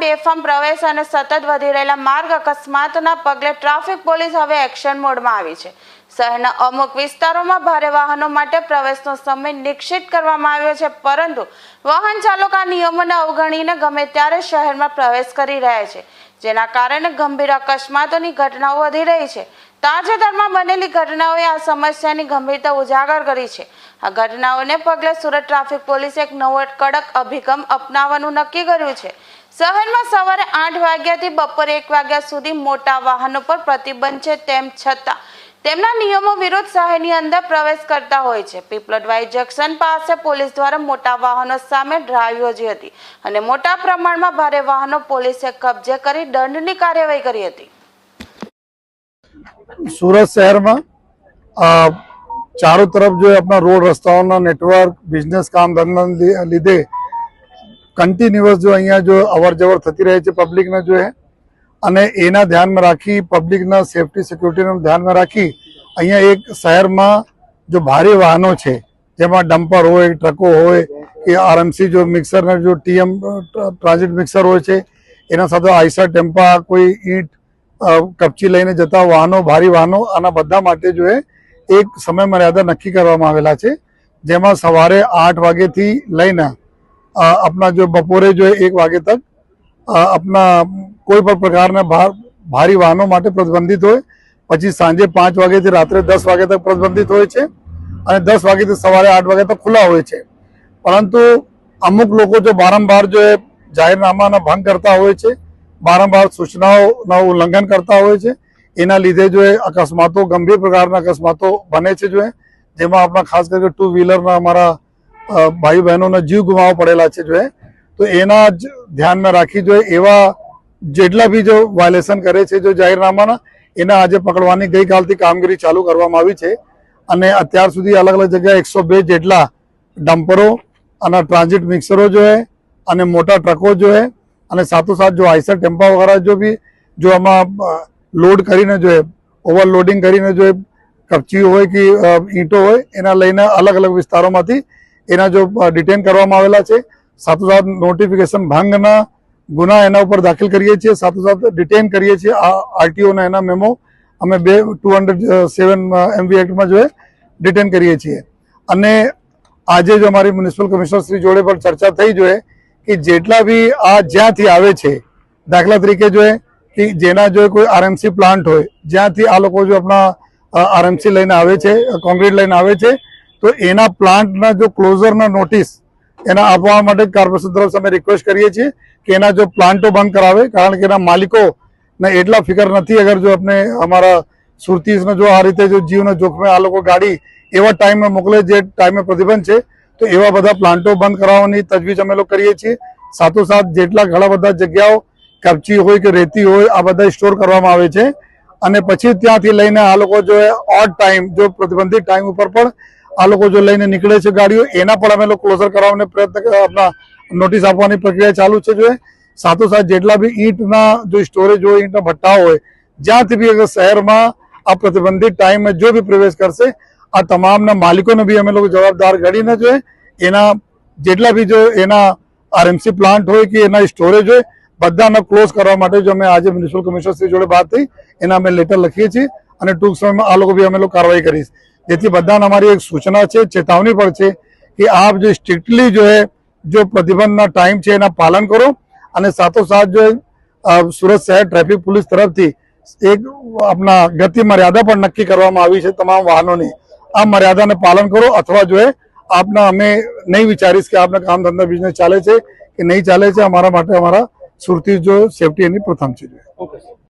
બેફામ પ્રવેશ અને સતત વધી રહેલા માર્ગ અકસ્માતના પગલે ટ્રાફિક પોલીસ હવે એક્શન મોડમાં આવી છે. શહેરના અમુક વિસ્તારોમાં ભારે વાહનો માટે પ્રવેશનો સમય નિશ્ચિત કરવામાં આવ્યો છે, પરંતુ વાહન ચાલકો આ નિયમોને અવગણીને ગમે ત્યારે શહેરમાં પ્રવેશ કરી રહ્યા છે, જેના કારણે ગંભીર અકસ્માતોની ઘટનાઓ વધી રહી છે. તાજેતરમાં બનેલી ઘટનાઓએ આ સમસ્યાની ગંભીરતા ઉજાગર કરી છે. આ ઘટનાઓને પગલે સુરત ટ્રાફિક પોલીસે એક નવો કડક અભિગમ અપનાવવાનું નક્કી કર્યું છે. શહેરમાં સવારે આઠ વાગ્યાથી બપોરે એક વાગ્યા સુધી મોટા વાહનો પર પ્રતિબંધ છે તેમ છતાં તેમના નિયમો વિરુદ્ધ શહેરની અંદર પ્રવેશ કરતા હોય છે. પીપલોદવાઈ જંકશન પાસે પોલીસ દ્વારા મોટા વાહનો સામે ડ્રાઈવ યોજી હતી અને મોટા પ્રમાણમાં ભારે વાહનો પોલીસે કબજે કરી દંડની કાર્યવાહી કરી હતી. સુરત શહેરમાં ચારો તરફ જો આપણા રોડ રસ્તાઓના નેટવર્ક, બિઝનેસ કામ ધંધાના લીધે કન્ટિન્યુઅસ જો અહીંયા જો અવર જવર થતી રહે છે પબ્લિકને જો અને એના ધ્યાનમાં રાખી, પબ્લિકના સેફટી સિક્યુરિટીનું ધ્યાનમાં રાખી, અહીંયા એક શહેરમાં જો ભારે વાહનો છે, જેમાં ડમ્પર હોય, ટ્રકો હોય, કે આરએમસી જો મિક્સરના જો ટીએમ ટ્રાન્ઝિટ મિક્સર હોય છે, એના સાથે આઈસર, ટેમ્પા, કોઈ ઈંટ કપચી લઈને જતા વાહનો, ભારી વાહનો, આના બધા માટે જો એક સમય મર્યાદા નક્કી કરવામાં આવેલા છે, જેમાં સવારે આઠ વાગ્યાથી લઈને આપણા જો બપોરે જો એક વાગે તક આપણા કોઈ પણ પ્રકારના ભાર વાહનો માટે પ્રતિબંધિત હોય, પછી સાંજે પાંચ વાગ્યાથી રાત્રે દસ વાગ્યા તક પ્રતિબંધિત હોય છે, અને દસ વાગ્યાથી સવારે આઠ વાગ્યા તક ખુલ્લા હોય છે. પરંતુ અમુક લોકો જો બારંબાર જો જાહેરનામાના ભંગ કરતા હોય છે વારંવાર સૂચનાઓના ઉલ્લંઘન કરતા હોય છે. એના લીધે જો એ અકસ્માતો, ગંભીર પ્રકારના અકસ્માતો બને છે જો જેમાં આપણા ખાસ કરીને ટુ વ્હીલરના અમારા ભાઈ બહેનોના જીવ ગુમાવવા પડેલા છે જો તો એના જ ધ્યાનમાં રાખી જો એવા જેટલા બી જો વાયોલેશન કરે છે જો જાહેરનામાના, એના આજે પકડવાની ગઈકાલથી કામગીરી ચાલુ કરવામાં આવી છે. અને અત્યાર સુધી અલગ અલગ જગ્યાએ એકસો બે જેટલા ડમ્પરો અને ટ્રાન્ઝિટ મિક્સરો જોઈએ અને મોટા ટ્રકો જો હે અને સાથોસાથ જો આઈસર ટેમ્પા વગેરે જો બી, જો આમાં લોડ કરીને જો ઓવરલોડિંગ કરીને જો કપચી હોય કે ઈંટો હોય, એના લઈને અલગ અલગ વિસ્તારોમાંથી એના જો ડિટેન કરવામાં આવેલા છે. સાથોસાથ નોટિફિકેશન ભંગના ગુના એના ઉપર દાખલ કરીએ છીએ. સાથોસાથ ડિટેન કરીએ છીએ. આ આરટીઓના એના મેમો અમે બે ટુ હંડ્રેડ સેવન એમવી એક્ટમાં જો ડિટેન કરીએ છીએ. અને આજે જ અમારી મ્યુનિસિપલ કમિશનર શ્રી જોડે પણ ચર્ચા થઈ જોઈએ કે જેટલા બી આ જ્યાંથી આવે છે, દાખલા તરીકે જો કે જેના જો કોઈ આરએમસી પ્લાન્ટ હોય, જ્યાંથી આ લોકો જો આપણા આરએમસી લઈને આવે છે કોન્ક્રીટ લઈને આવે છે, તો એના પ્લાન્ટના જો ક્લોઝરના નોટિસ એના આપવા માટે કોર્પોરેશન તરફ અમે રિક્વેસ્ટ કરીએ છીએ કે એના જો પ્લાન્ટો બંધ કરાવે, કારણ કે એના માલિકોને એટલા ફિકર નથી અગર જો આપણે અમારા સુરતીસને જો આ રીતે જો જીવના જોખમે આ લોકો ગાડી એવા ટાઈમે મોકલે જે ટાઈમે પ્રતિબંધ છે તો એવા બધા પ્લાન્ટો બંધ કરાવવાની તજવીજ અમે લોકો કરીએ છીએ સાથોસાથ જેટલા ઘણા બધા જગ્યાઓ કપચી હોય કે રેતી હોય, આ બધા સ્ટોર કરવામાં આવે છે અને પછી ત્યાંથી લઈને આ લોકો જો ઓડ ટાઈમ, જો પ્રતિબંધિત ટાઈમ ઉપર પણ આ લોકો જો લઈને નીકળે છે ગાડીઓ, એના પણ અમે લોકો ક્લોઝર કરાવવાનો પ્રયત્ન આપણા નોટિસ આપવાની પ્રક્રિયા ચાલુ છે જો. સાથોસાથ જેટલા બી ઈંટના જો સ્ટોરેજ હોય, ઈંટના ભઠ્ઠા હોય, જ્યાંથી બી અગર શહેરમાં આ પ્રતિબંધિત ટાઈમે જો બી પ્રવેશ કરશે આ તમામના માલિકોને બી અમે લોકો જવાબદાર ગણીને જોઈએ એના જેટલા બી જો એના આરએમસી પ્લાન્ટ હોય કે એના સ્ટોરેજ હોય, બધાને ક્લોઝ કરવા માટે જો અમે આજે મ્યુનિસિપલ કમિશનરશ્રી જોડે વાત થઈ. એના અમે લેટર લખીએ છીએ અને ટૂંક સમયમાં આ લોકો બી અમે લોકો કાર્યવાહી કરીશ. જેથી બધાને અમારી એક સૂચના છે, ચેતવણી પણ છે કે આપ જો સ્ટ્રિક્ટલી જો જો પ્રતિબંધના ટાઈમ છે એના પાલન કરો અને સાથોસાથ જો સુરત શહેર ટ્રાફિક પોલીસ તરફથી એક આપણા ગતિ મર્યાદા પણ નક્કી કરવામાં આવી છે તમામ વાહનોની. આ મર્યાદાને પાલન કરો અથવા જો એ આપના અમે નહીં વિચારીશ કે આપના કામ ધંધા બિઝનેસ ચાલે છે કે નહીં ચાલે છે, અમારા માટે અમારા સુરતી જો સેફટી એની પ્રથમ છે.